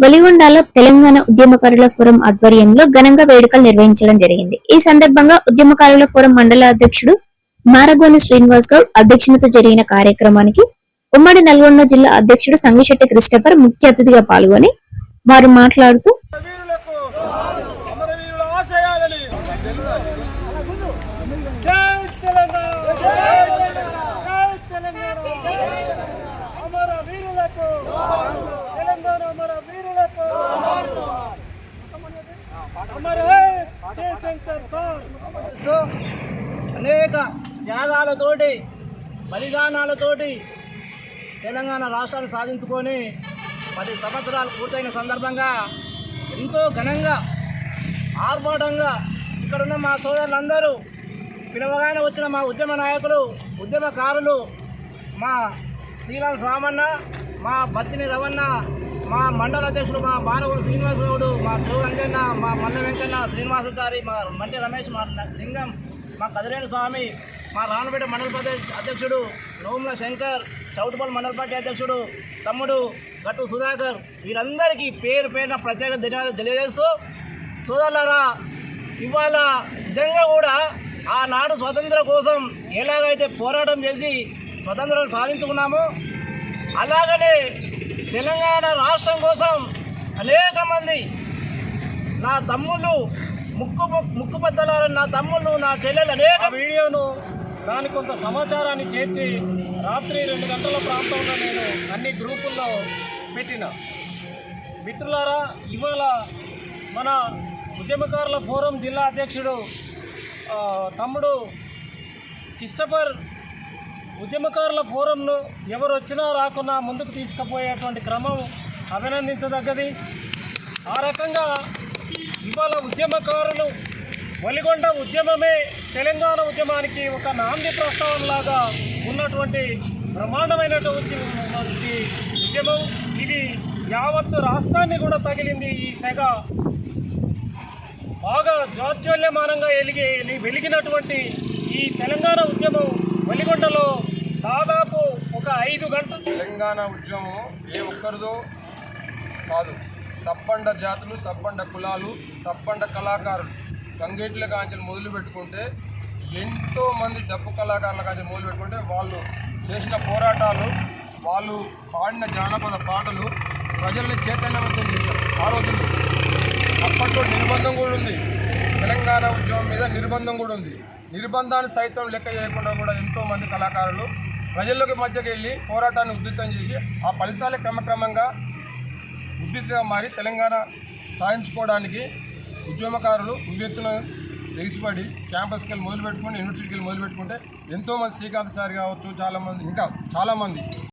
వెలిగొండలో తెలంగాణ ఉద్యమకారుల ఫోరం ఆధ్వర్యంలో ఘనంగా వేడుకలు నిర్వహించడం జరిగింది. ఈ సందర్భంగా ఉద్యమకారుల ఫోరం మండల అధ్యక్షుడు మారగోని శ్రీనివాస్ గౌడ్ అధ్యక్షతన జరిగిన కార్యక్రమానికి ఉమ్మడి నల్గొండ జిల్లా అధ్యక్షుడు సంగిశెట్టి క్రిస్టఫర్ ముఖ్య అతిథిగా పాల్గొని వారు మాట్లాడుతూ అనేక త్యాగాలతోటి బలిదానాలతోటి తెలంగాణ రాష్ట్రాన్ని సాధించుకొని పది సంవత్సరాలు పూర్తయిన సందర్భంగా ఎంతో ఘనంగా ఆర్భాటంగా ఇక్కడున్న మా సోదరులందరూ పిలవగానే వచ్చిన మా ఉద్యమ నాయకులు ఉద్యమకారులు మా శ్రీరామ్ స్వామన్న మా బత్తిని రవణ మా మండల అధ్యక్షుడు మా బాలవూరు శ్రీనివాస గౌడు మా దేవు అంజన్న మా మల్ల వెంకన్న శ్రీనివాసాచారి మా మంటి రమేష్ మా లింగం మా కదిరేని స్వామి మా రానపేట మండల ప్రదేశ్ అధ్యక్షుడు నోముల శంకర్ చౌటుపల్లి మండల పార్టీ అధ్యక్షుడు తమ్ముడు గట్టు సుధాకర్. వీరందరికీ పేరు పేరున ప్రత్యేక ధన్యవాదాలు తెలియజేస్తూ సోదరులారా ఇవాళ నిజంగా కూడా ఆనాడు స్వతంత్ర కోసం ఎలాగైతే పోరాటం చేసి స్వతంత్రం సాధించుకున్నామో అలాగనే తెలంగాణ రాష్ట్రం కోసం అనేక మంది నా తమ్ముళ్ళు ముక్కు ముక్కు పెద్దలారు నా తమ్ముళ్ళు నా చెల్లెలు అనేక వీడియోను దాని కొంత సమాచారాన్ని చేర్చి రాత్రి రెండు గంటల ప్రాంతంలో నేను అన్ని గ్రూపుల్లో పెట్టిన. మిత్రులారా ఇవాళ మన ఉద్యమకారుల ఫోరం జిల్లా అధ్యక్షుడు తమ్ముడు క్రిస్టఫర్ ఉద్యమకారుల ఫోరంను ఎవరు వచ్చినా రాకున్నా ముందుకు తీసుకుపోయేటువంటి క్రమం అభినందించదగ్గది. ఆ రకంగా ఇవాళ ఉద్యమకారులు వలిగొండ ఉద్యమమే తెలంగాణ ఉద్యమానికి ఒక నాంది ప్రస్తావనలాగా ఉన్నటువంటి బ్రహ్మాండమైనటువంటి ఉద్యమం. ఇది యావత్తు రాష్ట్రాన్ని కూడా తగిలింది ఈ సెగ. బాగా జాజ్వల్యమానంగా వెలిగి వెలిగినటువంటి ఈ తెలంగాణ ఉద్యమం వలిగొండలో దాదాపు ఒక ఐదు గంటలు తెలంగాణ ఉద్యమం ఏ ఒక్కరిదో కాదు. సబ్బండ జాతులు సబ్బండ కులాలు సబ్బండ కళాకారులు. గంగేట్ల కాంచెలు మొదలు పెట్టుకుంటే ఎంతో మంది డప్పు కళాకారుల కాంచెలు మొదలు పెట్టుకుంటే వాళ్ళు చేసిన పోరాటాలు వాళ్ళు పాడిన జానపద పాటలు ప్రజల్ని చైతన్యవంతం చేశారు. ఆ రోజుల్లో అప్పట్లో నిర్బంధం కూడా ఉంది. తెలంగాణ ఉద్యమం మీద నిర్బంధం కూడా ఉంది. నిర్బంధాన్ని సైతం లెక్క చేయకుండా కూడా ఎంతోమంది కళాకారులు ప్రజల్లోకి మధ్యకి వెళ్ళి పోరాటాన్ని ఉధృతం చేసి ఆ ఫలితాలే క్రమక్రమంగా ఉద్రిక్తంగా మారి తెలంగాణ సాధించుకోవడానికి ఉద్యమకారులు ఉవ్వెత్తున ఎగిసిపడి క్యాంపస్కి వెళ్ళి మొదలుపెట్టుకుని యూనివర్సిటీకి వెళ్ళి మొదలు పెట్టుకుంటే ఎంతోమంది శ్రీకాంతాచారి కావచ్చు చాలామంది ఇంకా చాలామంది